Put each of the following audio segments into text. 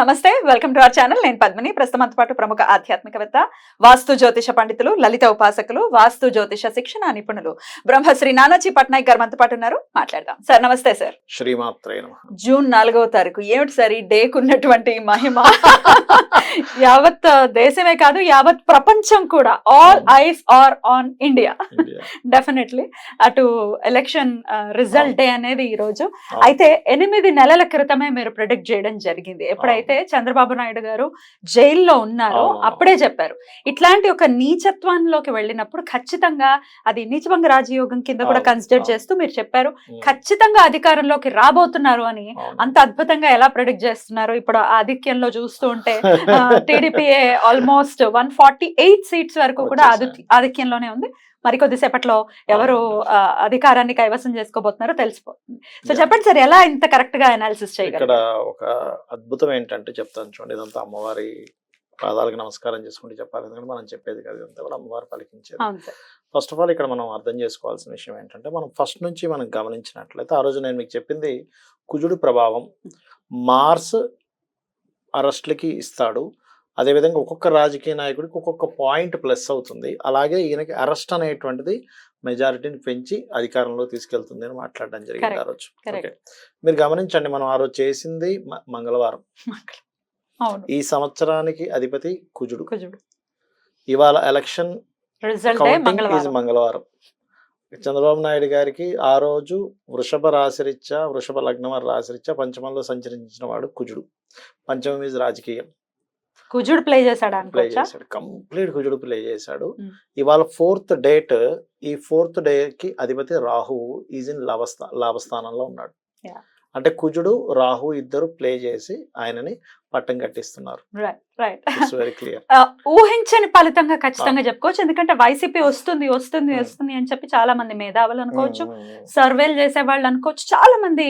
నమస్తే welcome to our channel. నేను పద్మిని. ప్రస్తుతంతో పాటు ప్రముఖ ఆధ్యాత్మికవేత్త వాస్తు జ్యోతిష పండితులు లలిత ఉపాసకులు వాస్తు జ్యోతిష శిక్షణ నిపుణులు బ్రహ్మశ్రీ నానాజీ పట్నాయక్ గారు మనతో పాటు ఉన్నారు. మాట్లాడదాం. సార్ నమస్తే సార్. శ్రీమాత్రే జూన్ నాలుగవ తారీఖు. ఏమిటి సార్ ఈ డేకు ఉన్నటువంటి మహిమ? యావత్ దేశమే కాదు యావత్ ప్రపంచం కూడా. All eyes are on India definitely అటు ఎలక్షన్ రిజల్ట్ డే అనేది ఈ రోజు. అవును. అయితే ఎనిమిది నెలల క్రితమే మీరు ప్రిడిక్ట్ చేయడం జరిగింది. ఎప్పుడైతే చంద్రబాబు నాయుడు గారు జైల్లో ఉన్నారో అవును. అప్పుడే చెప్పారు. ఇట్లాంటి ఒక నీచత్వంలోకి వెళ్ళినప్పుడు ఖచ్చితంగా అది నీచభంగ రాజయోగం కింద కూడా. కన్సిడర్. చేస్తూ మీరు చెప్పారు. ఉమ్, ఖచ్చితంగా అధికారంలోకి రాబోతున్నారు అని. అంత అద్భుతంగా ఎలా ప్రిడిక్ట్ చేస్తున్నారు? ఇప్పుడు ఆధిక్యంలో చూస్తూ ఉంటే TDP almost one forty eight seats వరకు కూడా. ఆధిక్యంలోనే ఉంది. మరి కొద్దిసేపట్లో ఎవరు అధికారాన్ని కైవసం చేసుకోబోతున్నారో తెలిసిపోతుంది. సో. చెప్పండి సార్ ఎలా ఇంత కరెక్ట్గా అనాలిసిస్ ఇక్కడ ఒక అద్భుతం ఏంటంటే చెప్తాను చూడండి ఇదంతా అమ్మవారి పాదాలకు నమస్కారం చేసుకుంటే చెప్పాలి. ఎందుకంటే మనం చెప్పేది కాదు ఇదంతా కూడా అమ్మవారు పలికించేది. ఫస్ట్ ఆఫ్ ఆల్ ఇక్కడ మనం అర్థం చేసుకోవాల్సిన విషయం ఏంటంటే మనం ఫస్ట్ నుంచి మనం గమనించినట్లయితే ఆ రోజు నేను మీకు చెప్పింది కుజుడు ప్రభావం మార్స్ అరెస్ట్లకి ఇస్తాడు. అదేవిధంగా ఒక్కొక్క రాజకీయ నాయకుడికి ఒక్కొక్క పాయింట్ ప్లస్ అవుతుంది. అలాగే ఈయనకి అరెస్ట్ అనేటువంటిది మెజారిటీని పెంచి అధికారంలో తీసుకెళ్తుంది అని మాట్లాడడం జరిగింది ఆ. రోజు. ఓకే. మీరు గమనించండి మనం ఆ రోజు చేసింది మంగళవారం. ఈ సంవత్సరానికి అధిపతి కుజుడు. కుజుడు. ఇవాళ ఎలక్షన్ మంగళవారం. చంద్రబాబు నాయుడు గారికి ఆ రోజు వృషభ రాశిరీత్యా వృషభ లగ్నం రాశిరీత్యా పంచమంలో సంచరించిన వాడు కుజుడు. పంచమం ఈజ్ రాజకీయం. కుజుడు ప్లే చేశాడు ప్లే చేశాడు. కంప్లీట్ కుజుడు ప్లే చేశాడు. ఇవాళ ఫోర్త్ డేట్ ఈ ఫోర్త్ డే కి అధిపతి రాహు ఈజ్ ఇన్ లాభస్థా లాభస్థానంలో ఉన్నాడు. అంటే కుజుడు రాహు ఇద్దరు ప్లే చేసి ఆయనని పట్టం కట్టిస్తున్నారు క్లియర్ ఊహించని ఫలితంగా ఖచ్చితంగా చెప్పుకోవచ్చు ఎందుకంటే వైసీపీ వస్తుంది వస్తుంది Hmm. వస్తుంది అని చెప్పి చాలా మంది మేధావులు అనుకోవచ్చు Mm. సర్వేలు చేసే వాళ్ళు అనుకోవచ్చు చాలా మంది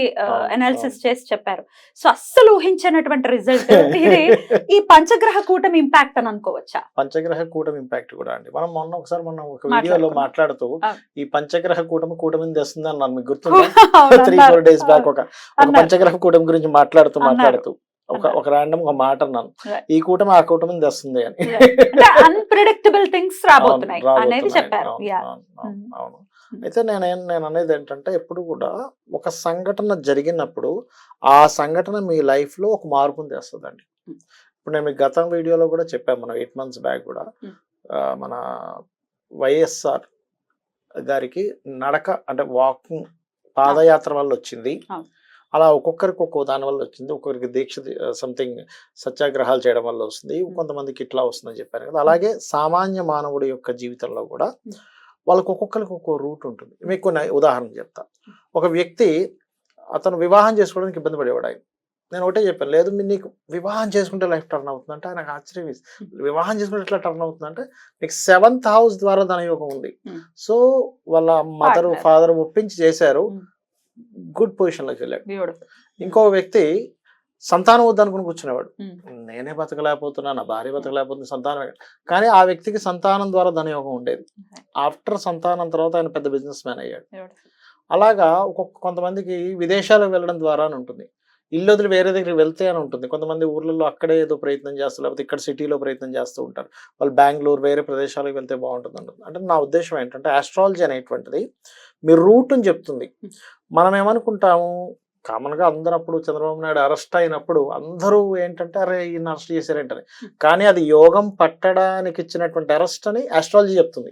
అనాలిసిస్. చేసి చెప్పారు సో అస్సలు ఊహించినటువంటి రిజల్ట్ ఇది ఈ పంచగ్రహ కూటమి ఇంపాక్ట్ అని అనుకోవచ్చా పంచగ్రహ కూటమి ఇంపాక్ట్ కూడా అండి మనం మొన్న ఒకసారి మనం ఒక వీడియోలో. మాట్లాడుతూ. ఈ పంచగ్రహ కూటమి కూటమిని తెస్తుంది అన్నాను మీకు గుర్తుందా అవును, త్రీ. ఫోర్ డేస్ బ్యాక్ ఒక. పంచగ్రహ కూటమి గురించి మాట్లాడుతూ. మాట్లాడుతూ ఒక. ఒక ర్యాండమ్ ఒక మాట అన్నాను. ఈ కూటమి ఆ కూటమిని తెస్తుంది అని అన్ప్రిడిక్టబుల్ థింగ్స్ రాబోతున్నాయి అనేది. చెప్పారు అవును, యా అవును, అవును, Mm. అవును. అయితే నేను ఏం- నేను అనేది ఏంటంటే ఎప్పుడు కూడా ఒక సంఘటన జరిగినప్పుడు ఆ సంఘటన మీ లైఫ్లో ఒక మార్పుని తెస్తుందండి Mm. ఇప్పుడు నేను మీకు గతం వీడియోలో కూడా చెప్పాను మనం ఎయిట్ మంత్స్ బ్యాక్ కూడా మన వైఎస్ఆర్ గారికి నడక అంటే వాకింగ్ పాదయాత్ర వల్ల వచ్చింది. అలా ఒక్కొక్కరికి ఒక్కో దాని వల్ల వచ్చింది. ఒక్కొక్కరికి దీక్ష సంథింగ్ సత్యాగ్రహాలు చేయడం వల్ల వస్తుంది. కొంతమందికి ఇట్లా వస్తుందని చెప్పారు కదా. అలాగే సామాన్య మానవుడి యొక్క జీవితంలో కూడా. వాళ్ళకి ఒక్కొక్కరికి ఒక్కో రూట్ ఉంటుంది. మీకు కొన్ని ఉదాహరణ చెప్తా. ఒక వ్యక్తి అతను వివాహం చేసుకోవడానికి ఇబ్బంది పడేవాడు ఆయన నేను ఒకటే చెప్పాను. లేదు మీరు నీకు వివాహం చేసుకుంటే లైఫ్ టర్న్ అవుతుందంటే. నాకు ఆశ్చర్యం వివాహం చేసుకుంటే ఎట్లా టర్న్ అవుతుందంటే మీకు సెవెంత్ హౌస్ ద్వారా ధన యోగం ఉంది. సో వాళ్ళ మదర్. ఫాదర్ ఒప్పించి చేశారు. గుడ్ పొజిషన్లోకి వెళ్ళాడు. ఇంకో వ్యక్తి సంతానం వద్దనుకుని కూర్చునేవాడు. నేనే బతకలేకపోతున్నా నా భార్య బతకలేకపోతుంది సంతానం? కానీ ఆ వ్యక్తికి సంతానం ద్వారా ధనయోగం ఉండేది. ఆఫ్టర్ సంతానం తర్వాత ఆయన పెద్ద బిజినెస్ మ్యాన్ అయ్యాడు. అలాగా ఒక్కొక్క కొంతమందికి విదేశాలకు వెళ్ళడం ద్వారా అని ఉంటుంది. ఇల్లు వదిలి వేరే దగ్గరికి వెళ్తే అని ఉంటుంది. కొంతమంది ఊర్లలో అక్కడే ఏదో ప్రయత్నం చేస్తారు లేకపోతే ఇక్కడ సిటీలో ప్రయత్నం చేస్తూ ఉంటారు. వాళ్ళు బెంగళూరు వేరే ప్రదేశాలకు వెళ్తే బాగుంటుంది అంటుంది అంటే నా ఉద్దేశం ఏంటంటే ఆస్ట్రాలజీ అనేటువంటిది మీ రూట్ని చెప్తుంది. మనం ఏమనుకుంటాము కామన్గా అందరూ అప్పుడు చంద్రబాబు నాయుడు అరెస్ట్ అయినప్పుడు అందరూ ఏంటంటే అరే ఈయన అరెస్ట్ చేశారేంటని. కానీ అది యోగం పట్టడానికి ఇచ్చినటువంటి అరెస్ట్ అని ఆస్ట్రాలజీ చెప్తుంది.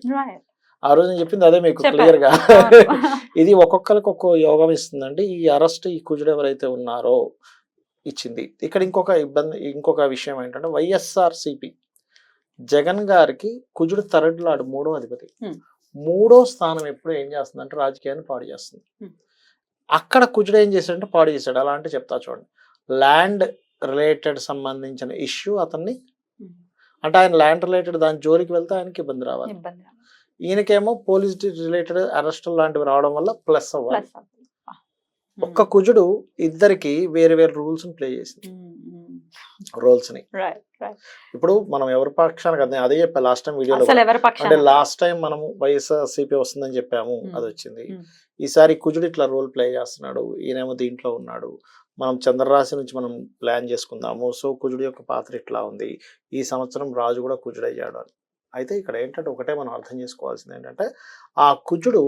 ఆ రోజు నేను చెప్పింది అదే మీకు చెప్పారు. క్లియర్గా. ఇది ఒక్కొక్కరికి ఒక్కో యోగం ఇస్తుందండి. ఈ అరెస్ట్ ఈ కుజుడు ఎవరైతే ఉన్నారో ఇచ్చింది. ఇక్కడ ఇంకొక ఇబ్బంది ఇంకొక విషయం ఏంటంటే వైఎస్ఆర్ సిపి జగన్ గారికి కుజుడు థర్డ్ లాడు మూడో అధిపతి. Hmm. మూడో స్థానం ఎప్పుడు ఏం చేస్తుందంటే రాజకీయాన్ని పాడు చేస్తుంది. Hmm. అక్కడ కుజుడు ఏం చేశాడంటే పాడు చేశాడు. అలా అంటే చెప్తా చూడండి. ల్యాండ్ రిలేటెడ్ సంబంధించిన ఇష్యూ అతన్ని అంటే ఆయన ల్యాండ్ రిలేటెడ్ దాని జోలికి వెళ్తే ఆయనకి ఇబ్బంది రావాలి. ఈయనకేమో పోలీస్ రిలేటెడ్ అరెస్ట్ లాంటివి రావడం వల్ల ప్లస్ అవ్వాలి. ఒక్క కుజుడు ఇద్దరికి వేరే వేరే రూల్స్ ప్లే చేసింది. రోల్స్ని ఇప్పుడు మనం ఎవరి పక్షానికి అదే అదే చెప్పా లాస్ట్ టైం వీడియోలో ఎవరి అంటే లాస్ట్ టైం మనము వైఎస్ఆర్సీపీ వస్తుందని చెప్పాము. అది వచ్చింది. ఈసారి కుజుడు ఇట్లా రోల్ ప్లే చేస్తున్నాడు ఈయనేమో దీంట్లో ఉన్నాడు. మనం చంద్రరాశి నుంచి మనం ప్లాన్ చేసుకుందాము. సో కుజుడు యొక్క పాత్ర ఇట్లా ఉంది. ఈ సంవత్సరం రాజు కూడా కుజుడయ్యాడు అని. అయితే ఇక్కడ ఏంటంటే ఒకటే మనం అర్థం చేసుకోవాల్సింది ఏంటంటే ఆ కుజుడు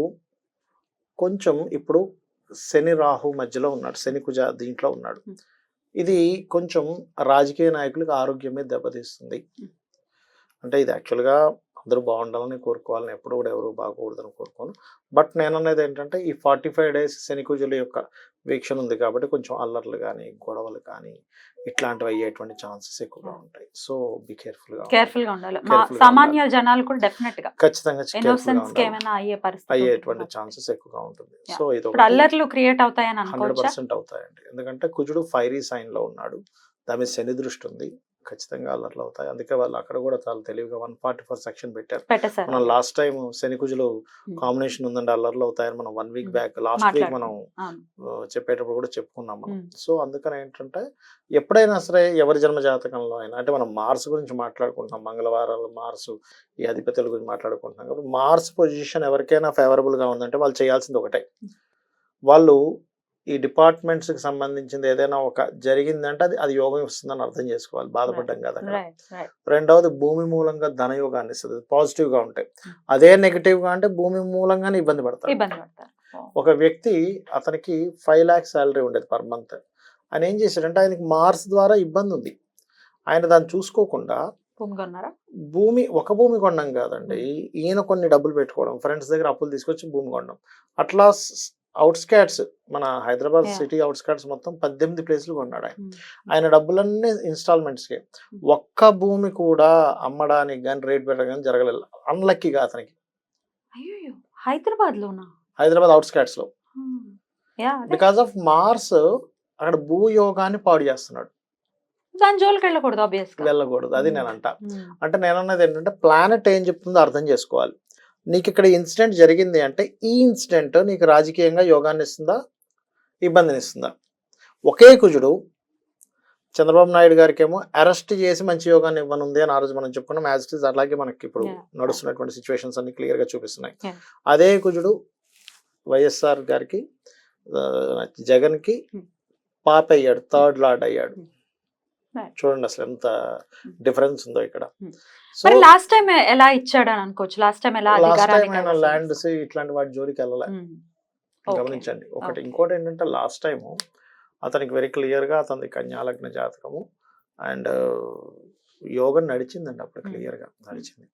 కొంచెం ఇప్పుడు శని రాహు మధ్యలో ఉన్నాడు. శని కుజ దీంట్లో ఉన్నాడు. ఇది కొంచెం రాజకీయ నాయకులకు ఆరోగ్యం మీద దెబ్బతీస్తుంది. అంటే ఇది యాక్చువల్గా అందరూ బాగుండాలని కోరుకోవాలని ఎప్పుడు కూడా ఎవరు బాగకూడదని కోరుకోను. బట్ నేను అనేది ఏంటంటే ఈ ఫార్టీ ఫైవ్ డేస్ శనికుజుల యొక్క వీక్షణ ఉంది కాబట్టి కొంచెం అల్లర్లు కానీ గొడవలు కానీ ఇట్లాంటివి అయ్యేటువంటి ఛాన్సెస్ ఎక్కువగా ఉంటాయి. సో బి కేర్ఫుల్గా కేర్ఫుల్గా ఉండాలి సామాన్య జనాలు కూడా డెఫినెట్గా ఖచ్చితంగా ఇన్నోసెన్స్. ఏమైనా అయ్యే పరిస్థితి అయ్యేటువంటి? ఛాన్సెస్ ఎక్కువగా ఉంటుంది. సో ఇది అల్లర్లు క్రియేట్ అవుతాయని హండ్రెడ్ పర్సెంట్ అవుతాయండి. ఎందుకంటే కుజుడు ఫైరీ సైన్లో ఉన్నాడు. దాని శని దృష్టి ఉంది. ఖచ్చితంగా అల్లర్లు అవుతాయి. అందుకే వాళ్ళు అక్కడ కూడా చాలా తెలివిగా వన్ ఫార్టీ ఫోర్ సెక్షన్ పెట్టారు. మనం లాస్ట్ టైం శని కుజులు Hmm. కాంబినేషన్ ఉందండి అల్లర్లు అవుతాయని మనం one week. Back last week మనం చెప్పేటప్పుడు కూడా చెప్పుకున్నాం మనం. సో అందుకని ఏంటంటే ఎప్పుడైనా సరే ఎవరి జన్మ జాతకంలో అయినా అంటే మనం మార్స్ గురించి మాట్లాడుకుంటున్నాం మంగళవారాలు మార్స్ ఈ అధిపతుల గురించి మాట్లాడుకుంటున్నాం. కాబట్టి మార్స్ పొజిషన్ ఎవరికైనా ఫేవరబుల్గా ఉందంటే వాళ్ళు చేయాల్సింది ఒకటే. వాళ్ళు ఈ డిపార్ట్మెంట్స్కి సంబంధించింది ఏదైనా ఒక జరిగిందంటే అది అది యోగం ఇస్తుందని అర్థం చేసుకోవాలి. బాధపడ్డం కదా అక్కడ. రెండవది భూమి మూలంగా ధనయోగాన్ని ఇస్తుంది. పాజిటివ్గా ఉంటాయి. అదే నెగిటివ్గా అంటే భూమి మూలంగానే ఇబ్బంది పడతారు. ఒక వ్యక్తి అతనికి ఫైవ్ ల్యాక్స్ శాలరీ ఉండేది పర్ మంత్. ఆయన ఏం చేశాడంటే ఆయనకి మార్స్ ద్వారా ఇబ్బంది ఉంది. ఆయన దాన్ని చూసుకోకుండా భూమి ఒక భూమి కొనడం కాదండి. ఈయన కొన్ని డబ్బులు పెట్టుకోవడం ఫ్రెండ్స్ దగ్గర అప్పులు తీసుకొచ్చి భూమి కొనడం. అట్లా అవుట్స్కాట్స్ మన హైదరాబాద్. సిటీ అవుట్స్కాట్స్ మొత్తం పద్దెనిమిది ప్లేస్లు కొన్నాడు ఆయన. ఆయన డబ్బులన్నీ ఇన్స్టాల్మెంట్స్కి ఒక్క భూమి కూడా అమ్మడానికి కానీ రేట్ పెట్టడం కానీ జరగలేదు. అన్లక్కీగా అతనికి. హైదరాబాద్ హైదరాబాద్ అవుట్స్కాట్స్లో యా బికాస్ ఆఫ్ మార్స్ అక్కడ భూయోగాన్ని పాడు చేస్తున్నాడు. దాని జోలికి వెళ్ళకూడదు వెళ్ళకూడదు అది నేను అంట. అంటే నేను అన్నది ఏంటంటే ప్లానెట్ ఏం చెప్తుందో అర్థం చేసుకోవాలి. నీకు ఇక్కడ ఇన్సిడెంట్ జరిగింది అంటే ఈ ఇన్సిడెంట్ నీకు రాజకీయంగా యోగాన్ని ఇస్తుందా ఇబ్బందిని ఇస్తుందా ఒకే కుజుడు చంద్రబాబు నాయుడు గారికి ఏమో అరెస్ట్ చేసి మంచి యోగాన్ని ఇవ్వనుంది అని ఆ రోజు మనం చెప్పుకున్నాం యాజ్ ఇట్ ఈస్ అలాగే మనకి ఇప్పుడు. నడుస్తున్నటువంటి సిచ్యువేషన్స్ అన్ని క్లియర్గా చూపిస్తున్నాయి. అదే కుజుడు వైఎస్ఆర్ గారికి జగన్కి. పాప అయ్యాడు థర్డ్ లార్డ్ అయ్యాడు. చూడండి అసలు ఎంత డిఫరెన్స్ ఉందో ఇక్కడ Hmm. సో మరి లాస్ట్ టైం ఎలా ఇచ్చాడు అని అనుకోవచ్చు లాస్ట్ టైం ఎలా లాస్ట్ ల్యాండ్స్ ఇట్లాంటి వాటి జోలికి వెళ్ళలే Hmm. గమనించండి ఒకటి. ఇంకోటి ఏంటంటే లాస్ట్ టైం అతనికి వెరీ క్లియర్గా అతని కన్యాలగ్న జాతకము అండ్ యోగం నడిచిందండి అప్పుడు Hmm. క్లియర్గా నడిచింది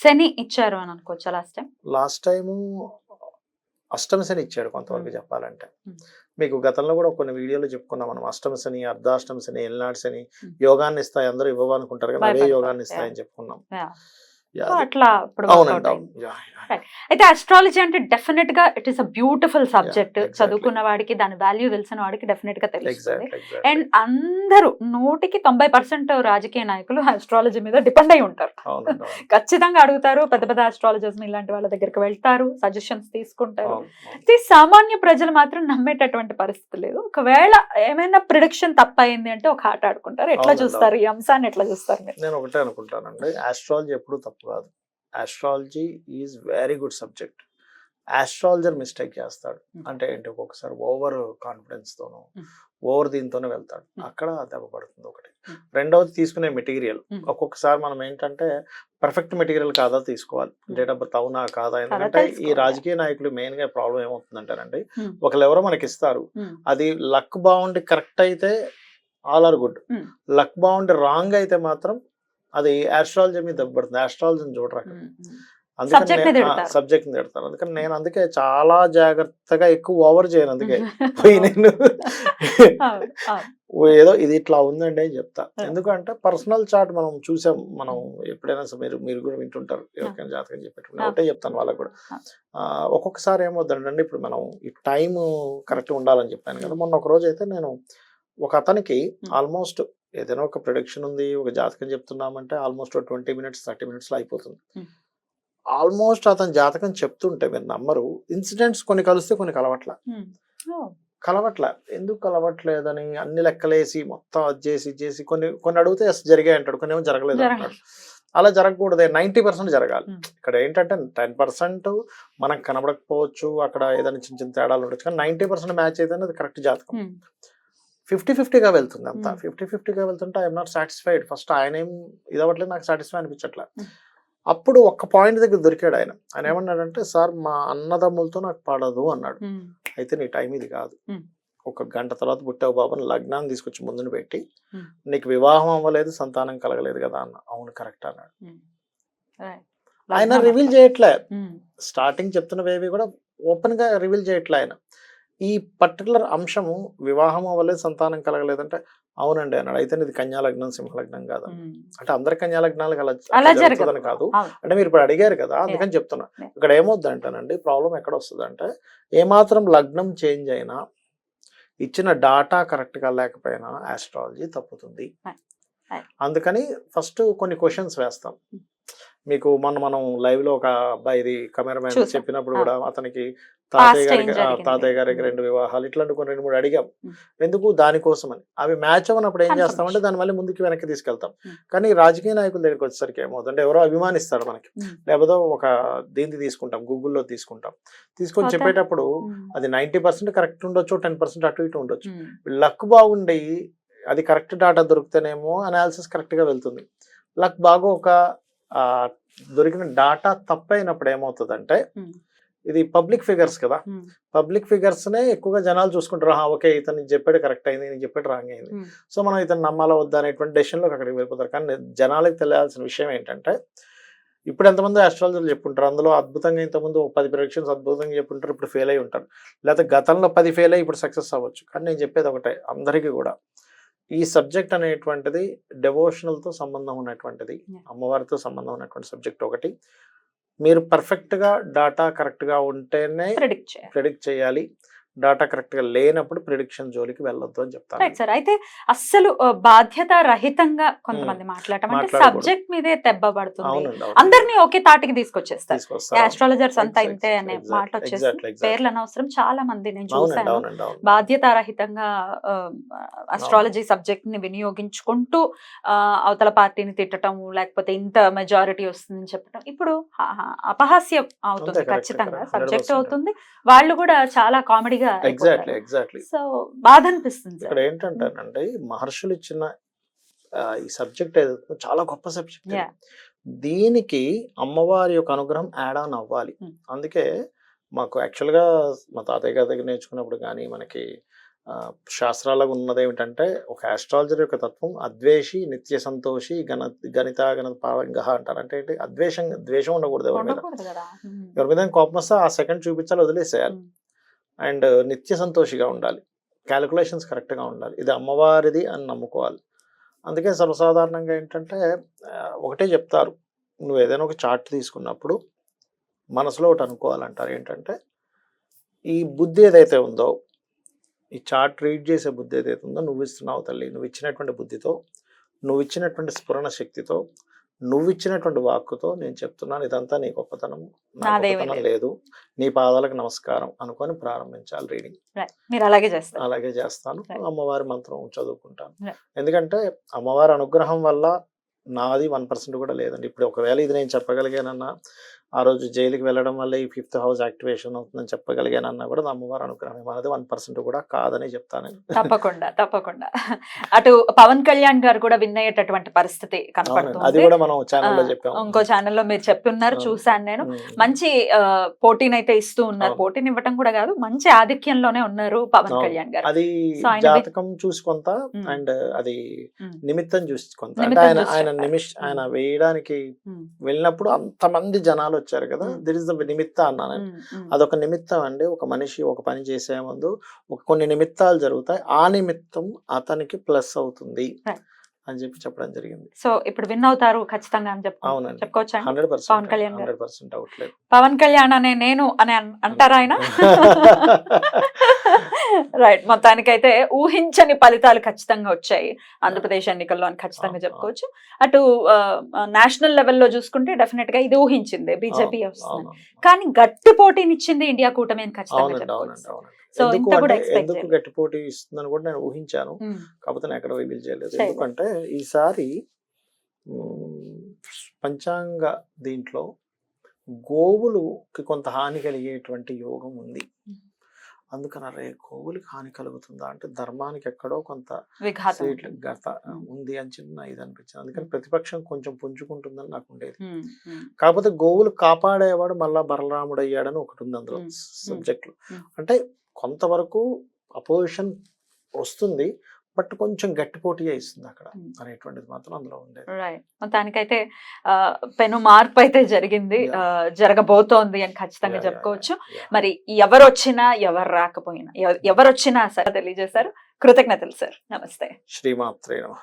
శని ఇచ్చారు అని అనుకోవచ్చా లాస్ట్ టైం లాస్ట్ టైము అష్టమ శని ఇచ్చాడు కొంతవరకు Hmm. చెప్పాలంటే Hmm. మీకు గతంలో కూడా కొన్ని వీడియోలు చెప్పుకున్నాం మనం అష్టమ శని అర్ధాష్టమ శని ఎల్నాడు శని Hmm. యోగాన్ని ఇస్తాయి అందరూ ఇవ్వనుకుంటారు కానీ అవే భయపడతారు. యోగాన్ని ఇస్తాయని చెప్పుకున్నాం అట్లా. అయితే అస్ట్రాలజీ అంటే డెఫినెట్గా it is a beautiful subject. చదువుకున్న వాడికి దాని వాల్యూ తెలిసిన వాడికి డెఫినెట్గా తెలుస్తుంది. అండ్ అందరూ నూటికి తొంభై పర్సెంట్ రాజకీయ నాయకులు అస్ట్రాలజీ మీద డిపెండ్ అయి ఉంటారు. ఖచ్చితంగా అడుగుతారు పెద్ద పెద్ద అస్ట్రాలజర్స్ ఇలాంటి వాళ్ళ దగ్గరికి వెళ్తారు సజెషన్స్ తీసుకుంటారు. సామాన్య ప్రజలు మాత్రం నమ్మేటటువంటి పరిస్థితి లేదు. ఒకవేళ ఏమైనా ప్రిడిక్షన్ తప్పయింది అంటే ఒక ఆట ఆడుకుంటారు. ఎట్లా చూస్తారు? ఈ అంశాన్ని ఎట్లా చూస్తారు నేను ఒకటే అనుకుంటానండి. ఆస్ట్రాలజీ ఎప్పుడు తప్పు కాదు astrology is very good subject astrologer mistake చేస్తాడు. అంటే ఏంటి ఒక్కొక్కసారి ఓవర్ కాన్ఫిడెన్స్ తోను Hmm. ఓవర్ దీంతోనే వెళ్తాడు. అక్కడ దెబ్బ పడుతుంది ఒకటి. రెండవది తీసుకునే మెటీరియల్. ఒక్కొక్కసారి మనం ఏంటంటే పర్ఫెక్ట్ మెటీరియల్ కాదా తీసుకోవాలి. డేట్ ఆఫ్ బర్త్ అవునా కాదా ఎందుకంటే ఈ. రాజకీయ నాయకులు మెయిన్గా ప్రాబ్లం ఏమవుతుందంటేనండి Hmm. ఒకళ్ళు ఎవరో మనకి ఇస్తారు. అది లక్ బాగుండి కరెక్ట్ అయితే ఆల్ ఆర్ గుడ్. లక్ బాగుండి రాంగ్ అయితే మాత్రం అది ఆస్ట్రాలజీ మీద దెబ్బపడుతుంది ఆస్ట్రాలజీని చూడరు. అందుకని. సబ్జెక్ట్ తిడతారు. అందుకని నేను అందుకే చాలా జాగ్రత్తగా ఎక్కువ ఓవర్ చేయను అందుకే. పోయి నేను. ఏదో ఇది ఇట్లా ఉందండి అని చెప్తా. ఎందుకంటే పర్సనల్ చార్ట్ మనం చూసాం. మనం ఎప్పుడైనా సరే మీరు మీరు కూడా వింటుంటారు. ఎవరికైనా జాతకం చెప్పేటప్పుడు. ఒకటే చెప్తాను వాళ్ళకి కూడా. ఒక్కొక్కసారి ఏమవుతుందంటే ఇప్పుడు మనం ఈ టైం కరెక్ట్ ఉండాలని చెప్పాను కదా. మొన్న ఒక రోజు అయితే నేను ఒక అతనికి. ఆల్మోస్ట్ ఏదైనా ఒక ప్రొడిక్షన్ ఉంది ఒక జాతకం చెప్తున్నామంటే ఆల్మోస్ట్ ట్వంటీ మినిట్స్ థర్టీ మినిట్స్లో అయిపోతుంది Hmm. ఆల్మోస్ట్ అతని జాతకం చెప్తుంటే మీరు నమ్మరు ఇన్సిడెంట్స్ కొన్ని కలిస్తే కొన్ని కలవట్ల. ఓ, కలవట్లే ఎందుకు కలవట్లేదని అన్ని లెక్కలేసి మొత్తం అది చేసి చేసి కొన్ని కొన్ని అడిగితే ఎస్ జరిగాయి అంటాడు కొన్ని ఏమో జరగలేదు. అంటాడు అలా జరగకూడదు నైంటీ పర్సెంట్ జరగాలి ఉమ్. ఇక్కడ ఏంటంటే టెన్ పర్సెంట్ మనకు కనబడకపోవచ్చు అక్కడ ఏదైనా చిన్న చిన్న తేడాలు ఉండొచ్చు కానీ నైంటీ పర్సెంట్ మ్యాచ్ అయితే అది కరెక్ట్ జాతకం. ఫిఫ్టీ ఫిఫ్టీగా వెళ్తుంది అంతా. ఫిఫ్టీ ఫిఫ్టీగా వెళ్తుంటే ఐఎమ్ నాట్ సాటిస్ఫైడ్ ఫస్ట్ ఆయన ఏం ఇది అవ్వట్లేదు నాకు సాటిస్ఫై అనిపించట్లే. అప్పుడు ఒక్క పాయింట్ దగ్గర దొరికాడు ఆయన ఆయన ఏమన్నాడంటే సార్ మా అన్నదమ్ములతో నాకు పడదు అన్నాడు. అయితే నీ టైం ఇది కాదు. ఒక గంట తర్వాత పుట్టావు బాబుని లగ్నాన్ని తీసుకొచ్చి ముందుని పెట్టి. నీకు వివాహం అవ్వలేదు సంతానం కలగలేదు కదా అన్న అవును కరెక్ట్ అన్నాడు. ఆయన రివీల్ చేయట్లే. స్టార్టింగ్ చెప్తున్నవేవి కూడా ఓపెన్గా రివీల్ చేయట్లే ఆయన ఈ పర్టికులర్ అంశము వివాహం అవ్వలేదు సంతానం కలగలేదంటే అవునండి అన్నాడు అయితే ఇది కన్యా లగ్నం సింహ లగ్నం కాదు. అంటే అందరి కన్యా లగ్నాలకు అలా జరుగుతుందని కాదు. అంటే మీరు ఇప్పుడు అడిగారు కదా అందుకని చెప్తున్నా. ఇక్కడ ఏమవుద్ది అంటానండి ప్రాబ్లం ఎక్కడ వస్తుంది అంటే ఏమాత్రం లగ్నం చేంజ్ అయినా ఇచ్చిన డాటా కరెక్ట్గా లేకపోయినా ఆస్ట్రాలజీ తప్పుతుంది. అందుకని ఫస్ట్ కొన్ని క్వశ్చన్స్ వేస్తాం మీకు మొన్న మనం లైవ్లో ఒక అబ్బాయిది కెమెరామెన్ చూసాం. చెప్పినప్పుడు. కూడా అతనికి తాతయ్య గారికి? తాతయ్య గారికి రెండు వివాహాలు ఇట్లాంటి కొన్ని రెండు మూడు అడిగాం Hmm. ఎందుకు దానికోసమని అవి మ్యాచ్ అవ్వనప్పుడు ఏం. చేస్తామంటే దాన్ని మళ్ళీ ముందుకు వెనక్కి తీసుకెళ్తాం Hmm. కానీ రాజకీయ నాయకుల దగ్గరికి వచ్చేసరికి ఏమవుతుందంటే ఎవరో అభిమానిస్తారు మనకి Hmm. లేకపోతే ఒక దీన్ని తీసుకుంటాం గూగుల్లో తీసుకుంటాం తీసుకొని చెప్పేటప్పుడు. అది నైంటీ పర్సెంట్ కరెక్ట్ ఉండొచ్చు టెన్ పర్సెంట్ అటు ఇటు ఉండొచ్చు. లక్ బాగుండి అది కరెక్ట్ డాటా దొరికితేనేమో అనాలిసిస్ కరెక్ట్గా వెళ్తుంది లక్ బాగా ఒక దొరికిన డాటా తప్పైనప్పుడు ఏమవుతుందంటే Hmm. ఇది పబ్లిక్ ఫిగర్స్ కదా. పబ్లిక్ ఫిగర్స్ నే ఎక్కువగా జనాలు చూసుకుంటారు. "ఆహా, ఓకే ఇతను చెప్పాడు కరెక్ట్ అయింది నేను చెప్పాడు రాంగ్ అయింది. సో మనం ఇతను నమ్మాలా వద్దా అనేటువంటి డెసిషన్లోకి అక్కడికి వెళ్ళిపోతారు. కానీ జనాలకు తెలియాల్సిన విషయం ఏంటంటే ఇప్పుడు ఎంతమంది ఆస్ట్రాలజర్లు చెప్పుంటారు? అందులో అద్భుతంగా ఇంతకుముందు పది ప్రొడిక్షన్స్ అద్భుతంగా చెప్పుంటారు. ఇప్పుడు ఫెయిల్ అయి ఉంటారు. లేకపోతే గతంలో పది ఫెయిల్ అయ్యి ఇప్పుడు సక్సెస్ అవ్వచ్చు. కానీ నేను చెప్పేది ఒకటే అందరికీ కూడా ఈ సబ్జెక్ట్ అనేటువంటిది devotional తో సంబంధం ఉన్నటువంటిది. అమ్మవారితో సంబంధం ఉన్నటువంటి సబ్జెక్ట్ ఒకటి. మీరు perfect గా డాటా గా ఉంటేనే ప్రిడిక్ట్ చేయాలి. డాటా గా లేనప్పుడు ప్రిడిక్షన్ జోలికి వెళ్ళొద్దు అని చెప్తాను రైట్ సార్. అయితే అస్సలు బాధ్యత రహితంగా కొంతమంది మాట్లాడటం అంటే. సబ్జెక్ట్ మీదే తెబ్బబడుతుంది. అందరినీ ఒకే తాటికి తీసుకొచ్చేస్తారు. ఆస్ట్రాలజర్స్ అంతా ఇంతే అనే మాట వచ్చేసి. పేర్లు అనవసరం. చాలా మంది నేను అవునండి అవును. బాధ్యతారహితంగా అస్ట్రాలజీ సబ్జెక్ట్ని వినియోగించుకుంటూ అవతల పార్టీని తిట్టడం లేకపోతే ఇంత మెజారిటీ వస్తుందని చెప్పడం ఇప్పుడు అపహాస్యం అవుతుంది ఖచ్చితంగా. సబ్జెక్ట్ 100%. అవుతుంది. వాళ్ళు కూడా చాలా కామెడీగా ఎగ్జాక్ట్లీ ఎగ్జాక్ట్లీ సో బాధ అనిపిస్తుంది ఇక్కడ సార్ ఏంటంటేనండి మహర్షులు ఇచ్చిన ఈ సబ్జెక్ట్ ఏదైతే చాలా గొప్ప సబ్జెక్ట్. దీనికి అమ్మవారి యొక్క అనుగ్రహం యాడ్ ఆన్ అవ్వాలి. అందుకే మాకు యాక్చువల్గా మా తాతయ్య గారి దగ్గర నేర్చుకున్నప్పుడు కానీ మనకి శాస్త్రాలకు ఉన్నది ఏమిటంటే ఒక ఆస్ట్రాలజర్ యొక్క తత్వం అద్వేషి నిత్య సంతోషి గణ గణిత గణిత పారంగ అంటారు. అంటే ఏంటి? అద్వేషం ద్వేషం ఉండకూడదు ఎవరి మీద. ఎవరి మీద కోపం వస్తే ఆ సెకండ్ చూపించాలి వదిలేసేయాలి. అండ్ నిత్య సంతోషిగా ఉండాలి. క్యాలిక్యులేషన్స్ కరెక్ట్గా ఉండాలి. ఇది అమ్మవారిది అని నమ్ముకోవాలి. అందుకే సర్వసాధారణంగా ఏంటంటే ఒకటే చెప్తారు. నువ్వు ఏదైనా ఒక చార్ట్ తీసుకున్నప్పుడు మనసులో ఒకటి అనుకోవాలంటారు. ఏంటంటే ఈ బుద్ధి ఏదైతే ఉందో ఈ చార్ట్ రీడ్ చేసే బుద్ధి ఏదైతే ఉందో నువ్వు ఇస్తున్నావు తల్లి. నువ్వు ఇచ్చినటువంటి బుద్ధితో నువ్వు ఇచ్చినటువంటి స్ఫురణ శక్తితో నువ్వు ఇచ్చినటువంటి వాక్కుతో నేను చెప్తున్నాను ఇదంతా నీ గొప్పతనం గొప్పతనం లేదు. నీ పాదాలకు నమస్కారం అనుకొని ప్రారంభించాలి రీడింగ్. మీరు అలాగే చేస్తారు అలాగే చేస్తాను. అమ్మవారి మంత్రం చదువుకుంటాను. ఎందుకంటే అమ్మవారి అనుగ్రహం వల్ల నాది వన్ పర్సెంట్ కూడా లేదండి ఇప్పుడు ఒకవేళ ఇది నేను చెప్పగలిగానన్నా ఆ రోజు జైలుకి వెళ్ళడం వల్ల ఈ ఫిఫ్త్ హౌస్ యాక్టివేషన్ అవుతుందని చెప్పగలిగానన్నా కూడా నా అమ్మవారి అనుగ్రహం అనేది వన్ పర్సెంట్ కూడా కాదని చెప్తాను. తప్పకుండా తప్పకుండా అటు పవన్ కళ్యాణ్ గారు కూడా విన్ అయ్యేటటువంటి పరిస్థితి అవునండి. అది కనపడుతుంది కూడా మనం ఛానల్లో చెప్పాము ఇంకో ఛానల్లో మీరు చెప్పున్నారు. చూసాను నేను. మంచి పోటీనైతే ఇస్తూ ఉన్నారు. పోటీని ఇవ్వటం కూడా కాదు మంచి ఆధిక్యంలోనే ఉన్నారు పవన్. కళ్యాణ్ గారు అది జాతకం చూసి కొంత ఉమ్. అండ్ అది. నిమిత్తం చూసి కొంత అంటే నిమిత్తం ఆయన ఆయన. నిమిష్ ఆయన. వేయడానికి వెళ్ళినప్పుడు అంతమంది జనాలు వచ్చారు కదా. దిర్ ఇస్ ద నిమిత్త అన్నాను నేను. అదొక నిమిత్తం అండి ఒక మనిషి ఒక పని చేసే ముందు ఒక కొన్ని నిమిత్తాలు జరుగుతాయి ఆ నిమిత్తం అతనికి ప్లస్ అవుతుంది. అని చెప్పి చెప్పడం జరిగింది సో ఇప్పుడు విన్ అవుతారు ఖచ్చితంగా అని చెప్పు అవునండి. చెప్పుకోవచ్చా పవన్ కళ్యాణ్ గారు. హండ్రెడ్ పర్సెంట్ అవుట్లేదు పవన్ కళ్యాణ్ అనే నేను అన్- అంటారా ఆయన రైట్ మొత్తానికైతే ఊహించని ఫలితాలు ఖచ్చితంగా వచ్చాయి. ఆంధ్రప్రదేశ్ ఎన్నికల్లో అని ఖచ్చితంగా అవును, చెప్పుకోవచ్చు. అటు నేషనల్ లెవెల్లో చూసుకుంటే డెఫినెట్గా ఇది ఊహించింది. బీజేపీ అవును, వస్తుంది. కానీ గట్టి పోటీనిచ్చింది ఇండియా కూటమి అని ఖచ్చితంగా చెప్పుకోవచ్చు. సో ఇంత కూడా ఎందుకు. గట్టి పోటీ ఇస్తుందని కూడా నేను ఊహించాను. ఉమ్, కాకపోతే నేను ఎక్కడ రివీల్ చేయలేదు. ఎందుకంటే ఈసారి పంచాంగ దీంట్లో గోవులుకి కొంత హాని కలిగేటువంటి యోగం ఉంది. ఉమ్. అందుకని అరే గోవులకి హాని కలుగుతుందా? అంటే ధర్మానికి ఎక్కడో కొంత సీట్లు గత ఉంది అని చిన్న ఇది అనిపించింది అందుకని ప్రతిపక్షం కొంచెం పుంజుకుంటుందని నాకు ఉండేది. కాకపోతే గోవులు కాపాడేవాడు మళ్ళా బలరాముడు అయ్యాడని ఒకటి ఉంది అందులో. సబ్జెక్టులు. మ్మ్. అంటే కొంతవరకు అపోజిషన్ వస్తుంది. బట్ కొంచెం గట్టి పోటీ ఇస్తుంది అక్కడ. అనేటువంటిది మాత్రం అందులో ఉండేది. రైట్ మొత్తానికైతే ఆ, పెను మార్పు అయితే జరిగింది జరగబోతోంది అని ఖచ్చితంగా చెప్పుకోవచ్చు. మరి ఎవరు వచ్చినా ఎవరు రాకపోయినా ఎవ- ఎవరు వచ్చినా సరే తెలియజేశారు. కృతజ్ఞతలు సార్ నమస్తే. శ్రీమాత్రే నమః.